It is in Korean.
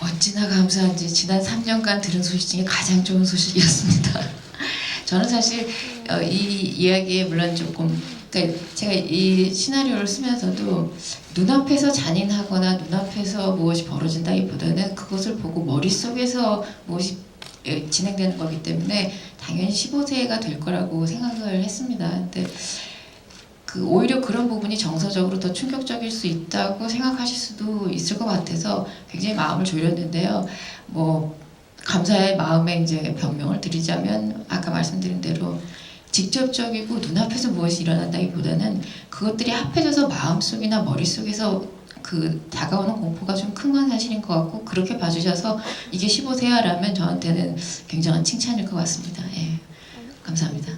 어찌나 감사한지 지난 3년간 들은 소식 중에 가장 좋은 소식이었습니다. 저는 사실 어, 이 이야기에 물론 조금 그러니까 제가 이 시나리오를 쓰면서도 눈앞에서 잔인하거나 눈앞에서 무엇이 벌어진다기보다는 그것을 보고 머릿속에서 무엇이 예, 진행되는 거기 때문에 당연히 15세가 될 거라고 생각을 했습니다. 근데 그 오히려 그런 부분이 정서적으로 더 충격적일 수 있다고 생각하실 수도 있을 것 같아서 굉장히 마음을 졸였는데요. 뭐 감사의 마음에 이제 변명을 드리자면 아까 말씀드린 대로 직접적이고 눈앞에서 무엇이 일어난다기보다는 그것들이 합해져서 마음속이나 머릿속에서 그 다가오는 공포가 좀 큰 건 사실인 것 같고 그렇게 봐주셔서 이게 15세야라면 저한테는 굉장한 칭찬일 것 같습니다. 예. 감사합니다.